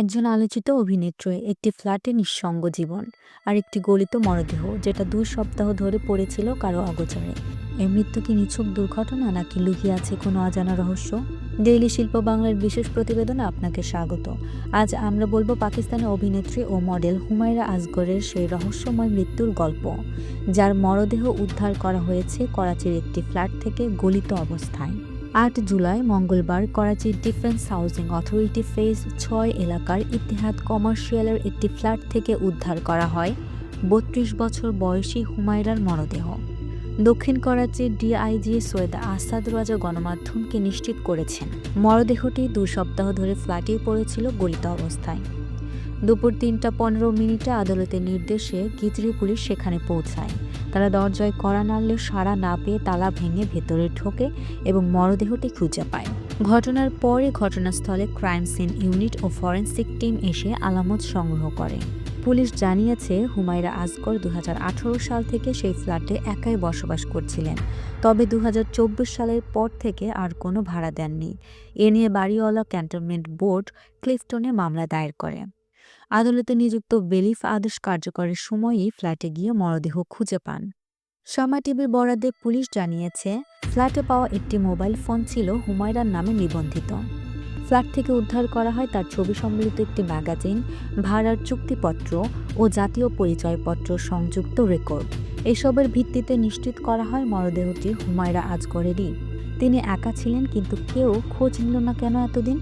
একজন আলোচিত অভিনেত্রী, একটি ফ্ল্যাটে নিঃসঙ্গ জীবন আর একটি গলিত মরদেহ, যেটা দুই সপ্তাহ ধরে পড়েছিল কারও অগোচরে। এর মৃত্যু কি নিছক দুর্ঘটনা নাকি লুকিয়ে আছে কোনো অজানা রহস্য? ডেইলি শিল্প বাংলার বিশেষ প্রতিবেদনে আপনাকে স্বাগত। আজ আমরা বলব পাকিস্তানের অভিনেত্রী ও মডেল হুমায়রা আজগরের সেই রহস্যময় মৃত্যুর গল্প, যার মরদেহ উদ্ধার করা হয়েছে করাচির একটি ফ্ল্যাট থেকে গলিত অবস্থায়। আট জুলাই মঙ্গলবার করাচির ডিফেন্স হাউজিং অথরিটি ফেজ ছয় এলাকার ইতিহাদ কমার্শিয়ালের একটি ফ্ল্যাট থেকে উদ্ধার করা হয়। বত্রিশ বছর বয়সী হুমায়রার মরদেহ। দক্ষিণ করাচির ডিআইজি সৈয়দ আসাদ রাজা গণমাধ্যমকে নিশ্চিত করেছেন, মরদেহটি দু সপ্তাহ ধরে ফ্ল্যাটে পড়েছিল গলিত অবস্থায়। দুপুর তিনটা পনেরো মিনিটে আদালতের নির্দেশে গিজরি পুলিশ সেখানে পৌঁছায়। তারা দরজায় কড়া নাড়লেও সাড়া না পেয়ে তালা ভেঙে ভেতরে ঢোকে এবং মরদেহটি খুঁজে পায়। ঘটনার পরে ঘটনাস্থলে ক্রাইম সিন ইউনিট ও ফরেন্সিক টিম এসে আলামত সংগ্রহ করে। পুলিশ জানিয়েছে, হুমায়রা আজগর দু সাল থেকে সেই ফ্ল্যাটে একাই বসবাস করছিলেন। তবে দু হাজার চব্বিশ সালের পর থেকে আর কোনো ভাড়া দেননি। এ নিয়ে বাড়িওয়ালা ক্যান্টনমেন্ট বোর্ড ক্লিফটনে মামলা দায়ের করে। আদালতে নিযুক্ত বেলিফ আদেশ কার্যকরের সময়ই ফ্ল্যাটে গিয়ে মরদেহ খুঁজে পান। সময় টিভির বরাদ্দে পুলিশ জানিয়েছে, ফ্ল্যাটে পাওয়া একটি মোবাইল ফোন ছিল হুমায়রার নামে নিবন্ধিত। ফ্ল্যাট থেকে উদ্ধার করা হয় তার ছবি সম্বলিত একটি ম্যাগাজিন, ভাড়ার চুক্তিপত্র ও জাতীয় পরিচয়পত্র সংযুক্ত রেকর্ড। এসবের ভিত্তিতে নিশ্চিত করা হয় মরদেহটি হুমায়রা আজগরেরই। তিনি একা ছিলেন কিন্তু কেউ খোঁজ নিল না কেন এতদিন?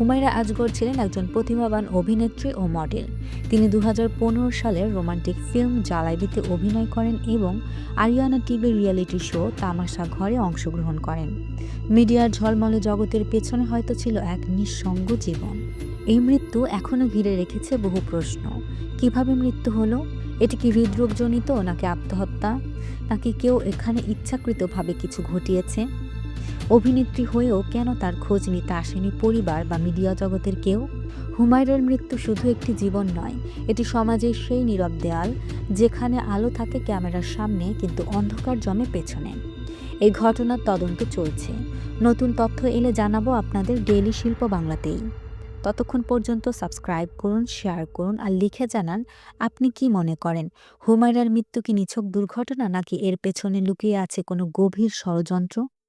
হুমায়রা আজগর ছিলেন একজন প্রতিভাবান অভিনেত্রী ও মডেল। তিনি দু হাজার পনেরো সালের রোমান্টিক ফিল্ম জ্বালাইবিতে অভিনয় করেন এবং আরিয়ানা টিভির রিয়েলিটি শো তামাশা ঘরে অংশগ্রহণ করেন। মিডিয়ার ঝলমলে জগতের পেছনে হয়তো ছিল এক নিঃসঙ্গ জীবন। এই মৃত্যু এখনও ঘিরে রেখেছে বহু প্রশ্ন। কীভাবে মৃত্যু হলো? এটি কি হৃদরোগজনিত নাকি আত্মহত্যা? নাকি কেউ এখানে ইচ্ছাকৃতভাবে কিছু ঘটিয়েছে? অভিনেত্রী হয়েও কেন তার খোঁজ নিতে আসেনি পরিবার বা মিডিয়া জগতের কেউ? হুমায়রার মৃত্যু শুধু একটি জীবন নয়, এটি সমাজের সেই নীরব দেয়াল যেখানে আলো থাকে ক্যামেরার সামনে কিন্তু অন্ধকার জমে পেছনে। এই ঘটনার তদন্ত চলছে। নতুন তথ্য এলে জানাব আপনাদের ডেইলি শিল্প বাংলাতেই। ততক্ষণ পর্যন্ত সাবস্ক্রাইব করুন, শেয়ার করুন আর লিখে জানান আপনি কি মনে করেন? হুমায়রার মৃত্যু কি নিছক দুর্ঘটনা নাকি এর পেছনে লুকিয়ে আছে কোনো গভীর ষড়যন্ত্র?